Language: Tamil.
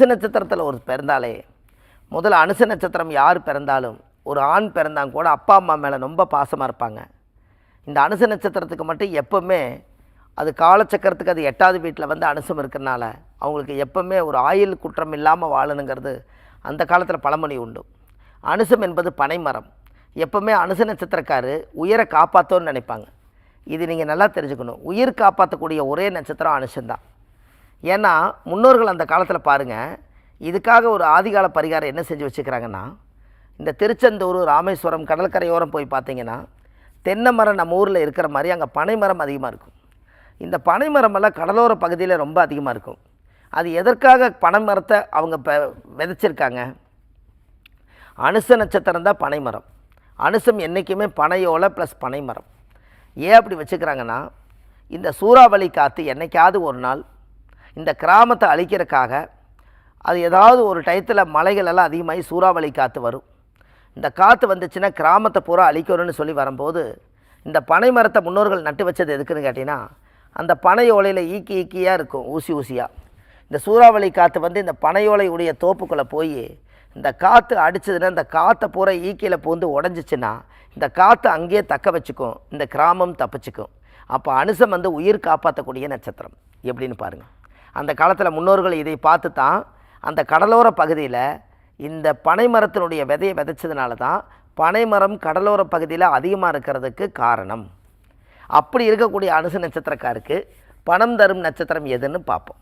அனுச நட்சத்திரத்தில் ஒரு பிறந்தாலே முதல்ல அனுச நட்சத்திரம் யார் பிறந்தாலும் ஒரு ஆண் பிறந்தாங்க கூட அப்பா அம்மா மேலே ரொம்ப பாசமாக இருப்பாங்க. இந்த அனுச நட்சத்திரத்துக்கு மட்டும் எப்போவுமே அது காலச்சக்கரத்துக்கு அது எட்டாவது வீட்டில் வந்து அனுசம் இருக்கிறனால அவங்களுக்கு எப்போவுமே ஒரு ஆயுள் குற்றம் இல்லாமல் வாழணுங்கிறது அந்த காலத்தில் பழமொழி உண்டு. அனுசம் என்பது பனைமரம். எப்போவுமே அனுச நட்சத்திரக்காரு உயிரை காப்பாற்றோன்னு நினைப்பாங்க. இது நீங்கள் நல்லா தெரிஞ்சுக்கணும். உயிர் காப்பாற்றக்கூடிய ஒரே நட்சத்திரம் அனுசம்தான் ஏன்னா முன்னோர்கள் அந்த காலத்தில் பாருங்கள் இதுக்காக ஒரு ஆதிகால பரிகாரம் என்ன செஞ்சு வச்சுக்கிறாங்கன்னா இந்த திருச்செந்தூர் ராமேஸ்வரம் கடற்கரையோரம் போய் பார்த்தீங்கன்னா தென்னை மரம் நம்ம ஊரில் இருக்கிற மாதிரி அங்கே பனை மரம் அதிகமாக இருக்கும். இந்த பனைமரமெல்லாம் கடலோர பகுதியில் ரொம்ப அதிகமாக இருக்கும். அது எதற்காக பனை மரத்தை அவங்க இப்போ விதைச்சிருக்காங்க? அனுச நட்சத்திரம் தான் பனைமரம் அனுசம் என்றைக்குமே பனையோலை ப்ளஸ் பனைமரம் ஏன் அப்படி வச்சுக்கிறாங்கன்னா இந்த சூறாவளி காற்று என்னைக்காவது ஒரு நாள் இந்த கிராமத்தை அழிக்கிறதுக்காக அது ஏதாவது ஒரு டயத்தில் மலைகள் எல்லாம் அதிகமாகி சூறாவளி காற்று வரும். இந்த காற்று வந்துச்சுன்னா கிராமத்தை பூரா அழிக்கணும்னு சொல்லி வரும்போது இந்த பனை மரத்தை முன்னோர்கள் நட்டு வச்சது எதுக்குன்னு கேட்டிங்கன்னா அந்த பனை ஓலையில் ஈக்கி ஈக்கியாக இருக்கும் ஊசி ஊசியாக இந்த சூறாவளி காற்று வந்து இந்த பனையோலையுடைய தோப்புக்குள்ளே போய் இந்த காற்று அடிச்சதுன்னா இந்த காற்றை பூரா ஈக்கியில் பூந்து உடஞ்சிச்சின்னா இந்த காற்று அங்கேயே தக்க வச்சுக்கும் இந்த கிராமம் தப்பிச்சுக்கும். அப்போ அனுசம் வந்து உயிர் காப்பாற்றக்கூடிய நட்சத்திரம். எப்படின்னு பாருங்கள் அந்த காலத்தில் முன்னோர்கள் இதை பார்த்து தான் அந்த கடலோர பகுதியில் இந்த பனை மரத்தினுடைய விதையை விதைச்சதுனால தான் பனைமரம் கடலோர பகுதியில் அதிகமாக இருக்கிறதுக்கு காரணம். அப்படி இருக்கக்கூடிய அனுசு நட்சத்திரக்காருக்கு பணம் தரும் நட்சத்திரம் எதுன்னு பார்ப்போம்.